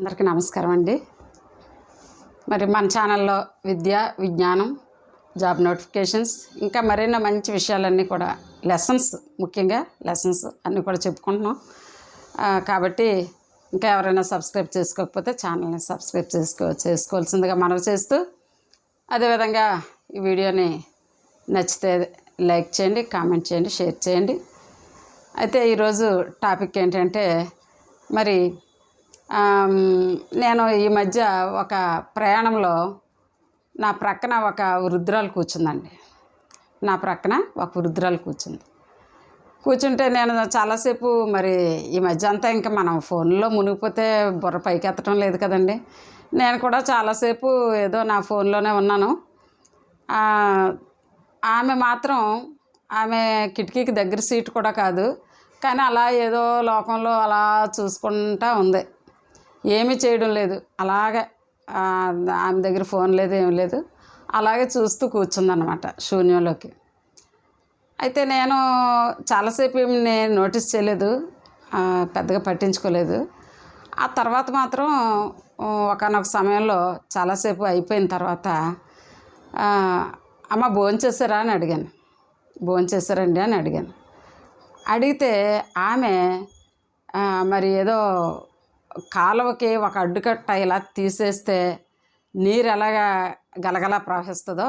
అందరికీ నమస్కారం అండి. మరి మన ఛానల్లో విద్య విజ్ఞానం జాబ్ నోటిఫికేషన్స్ ఇంకా మరెన్నో మంచి విషయాలన్నీ కూడా లెసన్స్ ముఖ్యంగా లెసన్స్ అన్నీ కూడా చెప్పుకుంటున్నాం. కాబట్టి ఇంకా ఎవరైనా సబ్స్క్రైబ్ చేసుకోకపోతే ఛానల్ని సబ్స్క్రైబ్ చేసుకో చేసుకోవాల్సిందిగా మనవి చేస్తూ అదేవిధంగా ఈ వీడియోని నచ్చితే లైక్ చేయండి కామెంట్ చేయండి షేర్ చేయండి. అయితే ఈరోజు టాపిక్ ఏంటంటే మరి నేను ఈ మధ్య ఒక ప్రయాణంలో నా ప్రక్కన ఒక వృద్ధురాలు కూర్చుందండి. నా ప్రక్కన ఒక వృద్ధురాలు కూర్చుంది. కూర్చుంటే నేను చాలాసేపు మరి ఈ మధ్య అంతా ఇంకా మనం ఫోన్లో మునిగిపోతే బుర్ర పైకి ఎత్తడం లేదు కదండి. నేను కూడా చాలాసేపు ఏదో నా ఫోన్లోనే ఉన్నాను. ఆమె మాత్రం ఆమె కిటికీకి దగ్గర సీట్ కూడా కాదు. కానీ అలా ఏదో లోకంలో అలా చూసుకుంటా ఉంది. ఏమీ చేయడం లేదు. అలాగే ఆమె దగ్గర ఫోన్ లేదు ఏం లేదు. అలాగే చూస్తూ కూర్చుందనమాట శూన్యంలోకి. అయితే నేను చాలాసేపు ఏమి నేను నోటీస్ చేయలేదు పెద్దగా పట్టించుకోలేదు. ఆ తర్వాత మాత్రం ఒకనొక సమయంలో చాలాసేపు అయిపోయిన తర్వాత అమ్మ భోంచేసారా అని అడిగాను. భోంచేసారండి అని అడిగాను. అడిగితే ఆమె మరి ఏదో కాలువకి ఒక అడ్డుకట్ట ఇలా తీసేస్తే నీరు ఎలాగా గలగలా ప్రవహిస్తుందో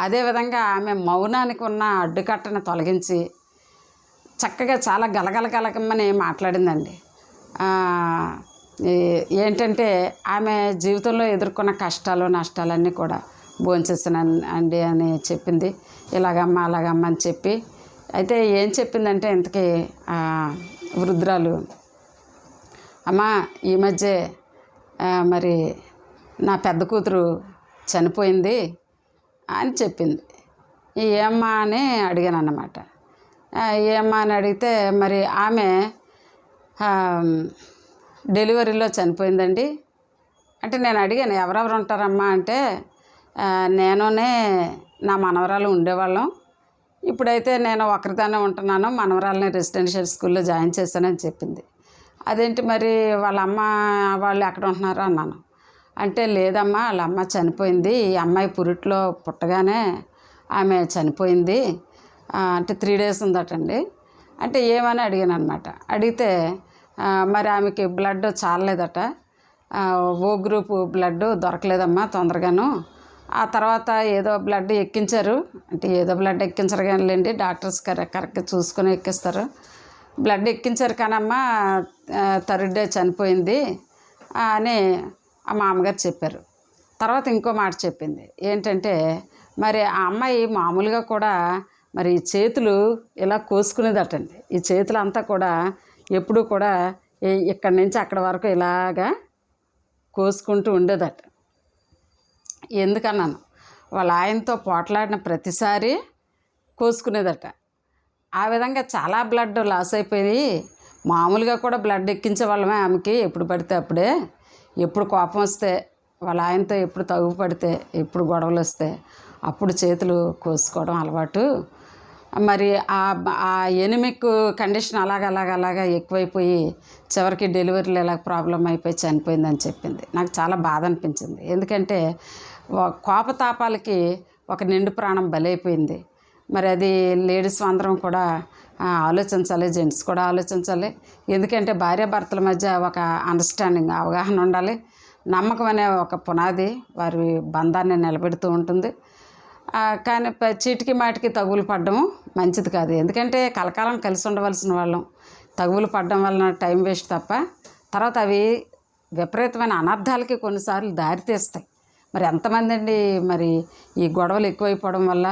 అదేవిధంగా ఆమె మౌనానికి ఉన్న అడ్డుకట్టను తొలగించి చక్కగా చాలా గలగల గలగమని మాట్లాడిందండి. ఏంటంటే ఆమె జీవితంలో ఎదుర్కొన్న కష్టాలు నష్టాలన్నీ కూడా భోంచేసాను అండి అని చెప్పింది. ఇలాగమ్మ అలాగమ్మ అని చెప్పి. అయితే ఏం చెప్పిందంటే ఇంతకీ వృద్ధురాలు అమ్మా ఈ మధ్య మరి నా పెద్ద కూతురు చనిపోయింది అని చెప్పింది. ఏమ్మా అని అడిగాను అన్నమాట ఏమ్మా అని అడిగితే మరి ఆమె డెలివరీలో చనిపోయిందండి. అంటే నేను అడిగాను ఎవరెవరు ఉంటారమ్మా అంటే నేనునే నా మనవరాలు ఉండేవాళ్ళం. ఇప్పుడైతే నేను ఒకరితోనే ఉంటున్నాను మనవరాలని రెసిడెన్షియల్ స్కూల్లో జాయిన్ చేశానని చెప్పింది. అదేంటి మరి వాళ్ళ అమ్మ వాళ్ళు ఎక్కడ ఉంటున్నారు అన్నాను. అంటే లేదమ్మా వాళ్ళ అమ్మ చనిపోయింది ఈ అమ్మాయి పురిట్లో పుట్టగానే ఆమె చనిపోయింది. అంటే త్రీ డేస్ ఉందటండి. అంటే ఏమని అడిగాను అనమాట అడిగితే మరి ఆమెకి బ్లడ్ చాలలేదట. ఓ గ్రూప్ బ్లడ్ దొరకలేదమ్మా తొందరగాను. ఆ తర్వాత ఏదో బ్లడ్ ఎక్కించారు. అంటే ఏదో బ్లడ్ ఎక్కించరు కానిలేండి డాక్టర్స్ కరెక్ట్ కరెక్ట్గా చూసుకొని ఎక్కిస్తారు. బ్లడ్ ఎక్కించారు కానమ్మా థర్డ్ డే చనిపోయింది అని ఆ మామగారు చెప్పారు. తర్వాత ఇంకో మాట చెప్పింది ఏంటంటే మరి ఆ అమ్మాయి మామూలుగా కూడా మరి ఈ చేతులు ఇలా కోసుకునేదటండి. ఈ చేతులు అంతా కూడా ఎప్పుడూ కూడా ఇక్కడి నుంచి అక్కడ వరకు ఇలాగా కోసుకుంటూ ఉండేదట. ఎందుకన్నాను? వాళ్ళ ఆయనతో పోట్లాడిన ప్రతిసారి కోసుకునేదట. ఆ విధంగా చాలా బ్లడ్ లాస్ అయిపోయి మామూలుగా కూడా బ్లడ్ ఎక్కించే వాళ్ళమే ఆమెకి. ఎప్పుడు పడితే అప్పుడే. ఎప్పుడు కోపం వస్తే వాళ్ళ ఆయనతో ఎప్పుడు తగు పడితే ఎప్పుడు గొడవలు వస్తే అప్పుడు చేతులు కోసుకోవడం అలవాటు. మరి ఆ ఆ ఎనిమిక్ కండిషన్ అలాగ అలాగ అలాగా ఎక్కువైపోయి చివరికి డెలివరీలు ఎలా ప్రాబ్లం అయిపోయి చనిపోయిందని చెప్పింది. నాకు చాలా బాధ అనిపించింది. ఎందుకంటే కోపతాపాలకి ఒక నిండు ప్రాణం బలైపోయింది. మరి అది లేడీస్ అందరం కూడా ఆలోచించాలి జెంట్స్ కూడా ఆలోచించాలి. ఎందుకంటే భార్యాభర్తల మధ్య ఒక అండర్స్టాండింగ్ అవగాహన ఉండాలి. నమ్మకం అనే ఒక పునాది వారి బంధాన్ని నిలబెడుతూ ఉంటుంది. కానీ చీటికి మాటికి తగులు పడడం మంచిది కాదు. ఎందుకంటే కలకాలం కలిసి ఉండవలసిన వాళ్ళం. తగులు పడడం వలన టైం వేస్ట్ తప్ప తర్వాత అవి విపరీతమైన అనర్థాలకి కొన్నిసార్లు దారితీస్తాయి. మరి ఎంతమంది అండి మరి ఈ గొడవలు ఎక్కువైపోవడం వల్ల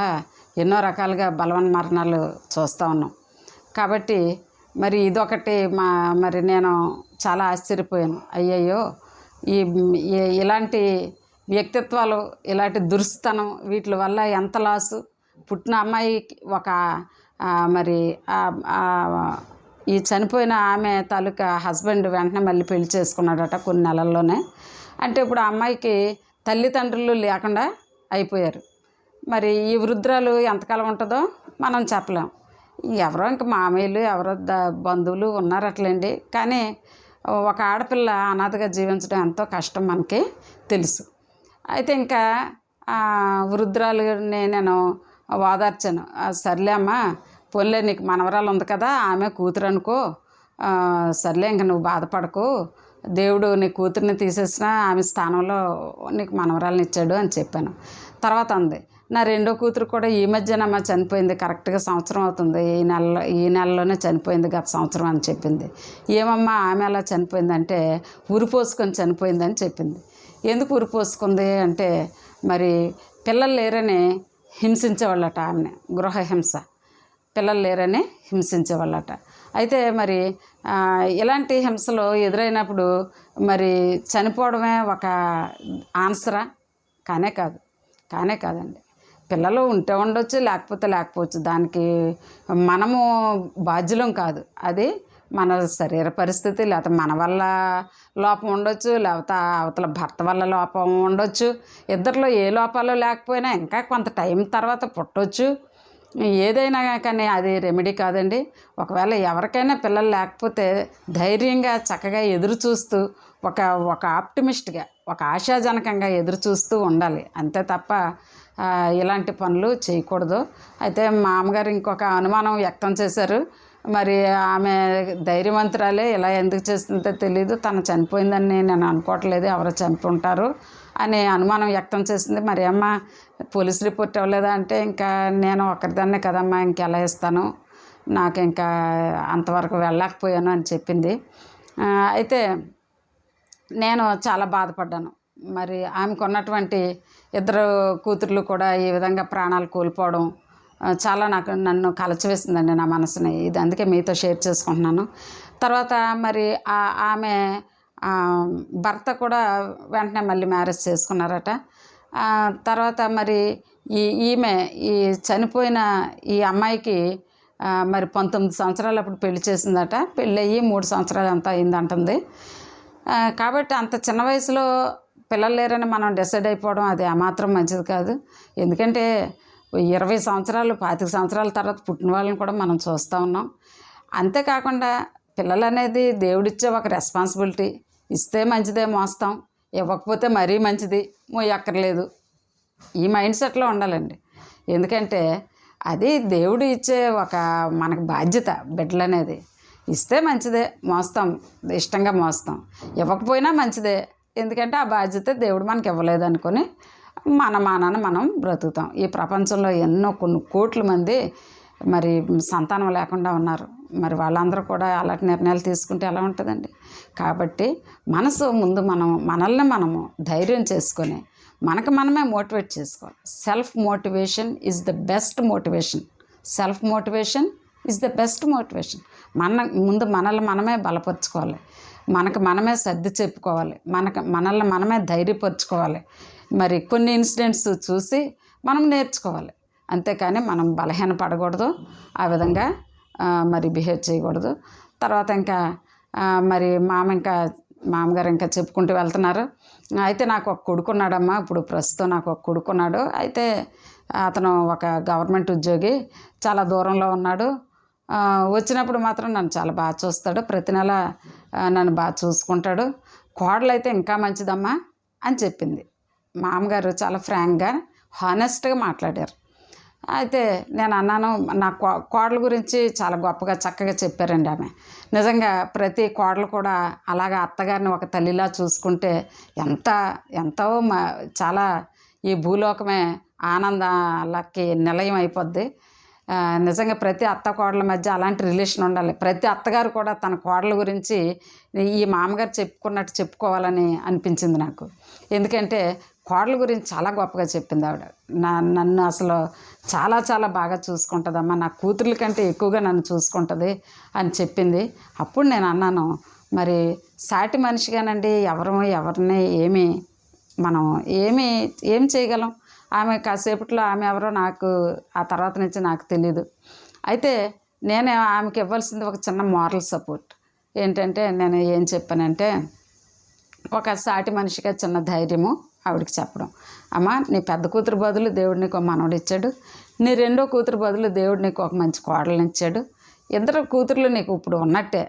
ఎన్నో రకాలుగా బలవన్ మరణాలు చూస్తూ ఉన్నాం. కాబట్టి మరి ఇదొకటి మా మరి నేను చాలా ఆశ్చర్యపోయాను. అయ్యయ్యో ఈ ఇలాంటి వ్యక్తిత్వాలు ఇలాంటి దుర్స్తనం వీటి వల్ల ఎంత లాసు? పుట్టిన అమ్మాయికి ఒక మరి ఈ చనిపోయిన ఆమె తాలూకా హస్బెండ్ వెంటనే మళ్ళీ పెళ్ళి చేసుకున్నాడట కొన్ని నెలల్లోనే. అంటే ఇప్పుడు ఆ అమ్మాయికి తల్లిదండ్రులు లేకుండా అయిపోయారు. మరి ఈ వృద్ధురాలు ఎంతకాలం ఉంటుందో మనం చెప్పలేం. ఎవరో ఇంక మామయ్యలు ఎవరో ద బంధువులు ఉన్నారు అట్లండి కానీ ఒక ఆడపిల్ల అనాథగా జీవించడం ఎంతో కష్టం మనకి తెలుసు. అయితే ఇంకా వృద్ధురాలుని నేను ఓదార్చాను. సర్లే అమ్మా పోన్లే నీకు మనవరాలు ఉంది కదా ఆమె కూతురు అనుకో. సర్లే ఇంక నువ్వు బాధపడకు. దేవుడు నీ కూతుర్ని తీసేసిన ఆమె స్థానంలో నీకు మనవరాలను ఇచ్చాడు అని చెప్పాను. తర్వాత అంది నా రెండో కూతురు కూడా ఈ మధ్యనమ్మ చనిపోయింది. కరెక్ట్గా సంవత్సరం అవుతుంది. ఈ నెలలో ఈ నెలలోనే చనిపోయింది గత సంవత్సరం అని చెప్పింది. ఏమమ్మా ఆమె అలా చనిపోయిందంటే ఉరి పోసుకొని చనిపోయిందని చెప్పింది. ఎందుకు ఉరి పోసుకుంది అంటే మరి పిల్లలు లేరని హింసించేవాళ్ళట ఆమెని గృహహింస పిల్లలు లేరని హింసించేవాళ్ళట. అయితే మరి ఇలాంటి హింసలు ఎదురైనప్పుడు మరి చనిపోవడమే ఒక ఆన్సరా? కానే కాదు. కానే కాదండి. పిల్లలు ఉంటే ఉండొచ్చు లేకపోతే లేకపోవచ్చు. దానికి మనము బాధ్యులం కాదు. అది మన శరీర పరిస్థితి లేకపోతే మన వల్ల లోపం ఉండొచ్చు లేకపోతే అవతల భర్త వల్ల లోపం ఉండొచ్చు. ఇద్దరిలో ఏ లోపాలు లేకపోయినా ఇంకా కొంత టైం తర్వాత పుట్టొచ్చు. ఏదైనా కానీ అది రెమెడీ కాదండి. ఒకవేళ ఎవరికైనా పిల్లలు లేకపోతే ధైర్యంగా చక్కగా ఎదురు చూస్తూ ఒక ఒక ఆప్టిమిస్ట్గా ఒక ఆశాజనకంగా ఎదురు చూస్తూ ఉండాలి. అంతే తప్ప ఇలాంటి పనులు చేయకూడదు. అయితే మా అమ్మగారు ఇంకొక అనుమానం వ్యక్తం చేశారు. మరి ఆమె ధైర్యవంతురాలే ఇలా ఎందుకు చేస్తుందో తెలియదు తను చనిపోయిందని నేను అనుకోవట్లేదు ఎవరో చనిపోంటారు అనే అనుమానం వ్యక్తం చేసింది. మరి అమ్మ పోలీస్ రిపోర్ట్ ఇవ్వలేదా అంటే ఇంకా నేను ఒకరిదాన్నే కదమ్మా ఇంకెలా ఇస్తాను? నాకు ఇంకా అంతవరకు వెళ్ళలేకపోయాను అని చెప్పింది. అయితే నేను చాలా బాధపడ్డాను. మరి ఆమెకు ఉన్నటువంటి ఇద్దరు కూతుర్లు కూడా ఈ విధంగా ప్రాణాలు కోల్పోవడం చాలా నాకు నన్ను కలచివేసిందండి నా మనసుని. ఇది అందుకే మీతో షేర్ చేసుకుంటున్నాను. తర్వాత మరి ఆమె భర్త కూడా వెంటనే మళ్ళీ మ్యారేజ్ చేసుకున్నారట. తర్వాత మరి ఈ ఈమె ఈ చనిపోయిన ఈ అమ్మాయికి మరి పంతొమ్మిది సంవత్సరాలు అప్పుడు పెళ్ళి చేసిందట. పెళ్ళి అయ్యి మూడు సంవత్సరాలు అంతా అయిందంటుంది. కాబట్టి అంత చిన్న వయసులో పిల్లలు లేరని మనం డిసైడ్ అయిపోవడం అది ఏమాత్రం మంచిది కాదు. ఎందుకంటే ఇరవై సంవత్సరాలు పాతిక సంవత్సరాల తర్వాత పుట్టిన వాళ్ళని కూడా మనం చూస్తూ ఉన్నాం. అంతేకాకుండా పిల్లలు అనేది దేవుడిచ్చే ఒక రెస్పాన్సిబిలిటీ. ఇస్తే మంచిదే మోస్తాం ఇవ్వకపోతే మరీ మంచిది. మోయక్కర్లేదు ఈ మైండ్ సెట్లో ఉండాలండి. ఎందుకంటే అది దేవుడు ఇచ్చే ఒక మనకు బాధ్యత బిడ్డలు అనేది ఇస్తే మంచిదే మోస్తాం. ఇష్టంగా మోస్తాం. ఇవ్వకపోయినా మంచిదే. ఎందుకంటే ఆ బాధ్యత దేవుడు మనకి ఇవ్వలేదు అనుకొని మన మానాన మనం బ్రతుకుతాం. ఈ ప్రపంచంలో ఎన్నో కొన్ని కోట్ల మంది మరి సంతానం లేకుండా ఉన్నారు. మరి వాళ్ళందరూ కూడా అలాంటి నిర్ణయాలు తీసుకుంటే ఎలా ఉంటుందండి? కాబట్టి మనసు ముందు మనం మనల్ని మనము ధైర్యం చేసుకొని మనకు మనమే మోటివేట్ చేసుకోవాలి. Self motivation is the best motivation. Self motivation is the best motivation. మన ముందు మనల్ని మనమే బలపరుచుకోవాలి. మనకు మనమే సర్ది చెప్పుకోవాలి. మనకు మనల్ని మనమే ధైర్యపరుచుకోవాలి. మరి కొన్ని ఇన్సిడెంట్స్ చూసి మనం నేర్చుకోవాలి. అంతేకాని మనం బలహీన పడకూడదు ఆ విధంగా మరి బిహేవ్ చేయకూడదు. తర్వాత ఇంకా మరి మామ ఇంకా మామగారు ఇంకా చెప్పుకుంటూ వెళ్తున్నారు. అయితే నాకు ఒక కొడుకున్నాడమ్మా ఇప్పుడు ప్రస్తుతం నాకు ఒక కొడుకున్నాడు అయితే అతను ఒక గవర్నమెంట్ ఉద్యోగి చాలా దూరంలో ఉన్నాడు. వచ్చినప్పుడు మాత్రం నన్ను చాలా బాగా చూస్తాడు. ప్రతి నెల నన్ను బాగా చూసుకుంటాడు. కోడలు అయితే ఇంకా మంచిదమ్మా అని చెప్పింది. మామగారు చాలా ఫ్రాంక్గా హానెస్ట్గా మాట్లాడారు. అయితే నేను అన్నాను నా కో కోడల గురించి చాలా గొప్పగా చక్కగా చెప్పారండి ఆమె. నిజంగా ప్రతి కోడలు కూడా అలాగా అత్తగారిని ఒక తల్లిలా చూసుకుంటే ఎంత ఎంతో మా చాలా ఈ భూలోకమే ఆనందాలకి నిలయం అయిపోద్ది. నిజంగా ప్రతి అత్త కోడల మధ్య అలాంటి రిలేషన్ ఉండాలి. ప్రతి అత్తగారు కూడా తన కోడల గురించి ఈ మామగారు చెప్పుకున్నట్టు చెప్పుకోవాలని అనిపించింది నాకు. ఎందుకంటే కోడల గురించి చాలా గొప్పగా చెప్పింది ఆవిడ. నా నన్ను అసలు చాలా చాలా బాగా చూసుకుంటుందమ్మా. నా కూతుర్ల కంటే ఎక్కువగా నన్ను చూసుకుంటుంది అని చెప్పింది. అప్పుడు నేను అన్నాను మరి సాటి మనిషిగానండి. ఎవరు ఎవరిని ఏమి మనం ఏమి ఏం చేయగలం? ఆమె కాసేపట్లో ఆమె ఎవరో నాకు ఆ తర్వాత నుంచి నాకు తెలీదు. అయితే నేను ఆమెకి ఇవ్వాల్సింది ఒక చిన్న మారల్ సపోర్ట్ ఏంటంటే నేను ఏం చెప్పానంటే ఒక సాటి మనిషిగా చిన్న ధైర్యము ఆవిడకి చెప్పడం. అమ్మ నీ పెద్ద కూతురు బదులు దేవుడు నీకు ఒక మనవడు ఇచ్చాడు. నీ రెండో కూతురు బదులు దేవుడు నీకు ఒక మంచి కోడలను ఇచ్చాడు. ఇద్దరు కూతుర్లు నీకు ఇప్పుడు ఉన్నట్టే.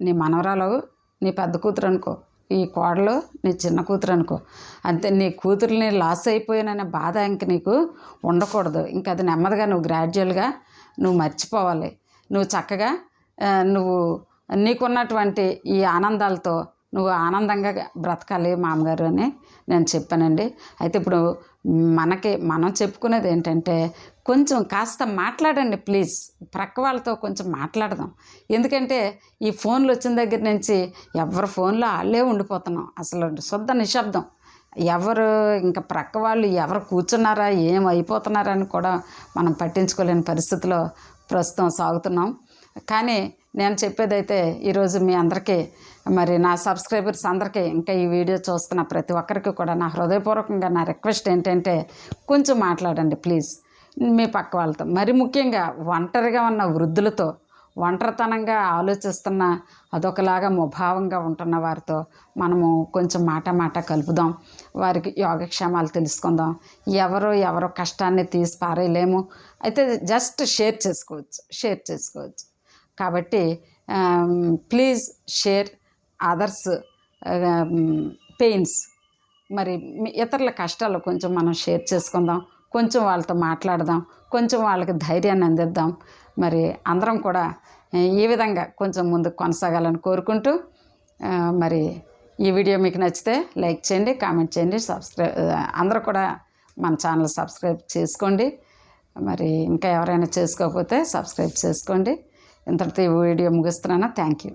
నీ మనవరాలు నీ పెద్ద కూతురు అనుకో. ఈ కోడలు నీ చిన్న కూతురు అనుకో. అంతే నీ కూతుర్ని లాస్ అయిపోయాననే బాధ ఇంక నీకు ఉండకూడదు. ఇంక అది నెమ్మదిగా నువ్వు గ్రాడ్యువల్గా నువ్వు మర్చిపోవాలి. నువ్వు చక్కగా నువ్వు నీకున్నటువంటి ఈ ఆనందాలతో నువ్వు ఆనందంగా బ్రతకాలి మామగారు అని నేను చెప్పానండి. అయితే ఇప్పుడు మనకి మనం చెప్పుకునేది ఏంటంటే కొంచెం కాస్త మాట్లాడండి ప్లీజ్. ప్రక్క వాళ్ళతో కొంచెం మాట్లాడదాం. ఎందుకంటే ఈ ఫోన్లు వచ్చిన దగ్గర నుంచి ఎవరి ఫోన్లో వాళ్ళే ఉండిపోతున్నాం. అసలు శుద్ధ నిశ్శబ్దం. ఎవరు ఇంకా ప్రక్క వాళ్ళు ఎవరు కూర్చున్నారా ఏం అయిపోతున్నారా అని కూడా మనం పట్టించుకోలేని పరిస్థితిలో ప్రస్తుతం సాగుతున్నాం. కానీ నేను చెప్పేదైతే ఈరోజు మీ అందరికీ మరి నా సబ్స్క్రైబర్స్ అందరికీ ఇంకా ఈ వీడియో చూస్తున్న ప్రతి ఒక్కరికి కూడా నా హృదయపూర్వకంగా నా రిక్వెస్ట్ ఏంటంటే కొంచెం మాట్లాడండి ప్లీజ్. మీ పక్క వాళ్ళతో. మరి ముఖ్యంగా ఒంటరిగా ఉన్న వృద్ధులతో ఒంటరితనంగా ఆలోచిస్తున్న అదొకలాగా ముభావంగా ఉంటున్న వారితో మనము కొంచెం మాట మాట కలుపుదాం. వారికి యోగక్షేమాలు తెలుసుకుందాం. ఎవరో ఎవరో కష్టాన్ని తీసి పారేయలేము. అయితే జస్ట్ షేర్ చేసుకోవచ్చు. షేర్ చేసుకోవచ్చు. కాబట్టి ప్లీజ్ షేర్ అదర్స్ పెయిన్స్ మరి ఇతరుల కష్టాలు కొంచెం మనం షేర్ చేసుకుందాం. కొంచెం వాళ్ళతో మాట్లాడదాం. కొంచెం వాళ్ళకి ధైర్యాన్ని అందిద్దాం. మరి అందరం కూడా ఈ విధంగా కొంచెం ముందుకు కొనసాగాలని కోరుకుంటూ మరి ఈ వీడియో మీకు నచ్చితే లైక్ చేయండి కామెంట్ చేయండి సబ్స్క్రైబ్ అందరూ కూడా మన ఛానల్ సబ్స్క్రైబ్ చేసుకోండి. మరి ఇంకా ఎవరైనా చేసుకోకపోతే సబ్స్క్రైబ్ చేసుకోండి. ఇంతటితో ఈ వీడియో ముగిస్తున్నాను. Thank you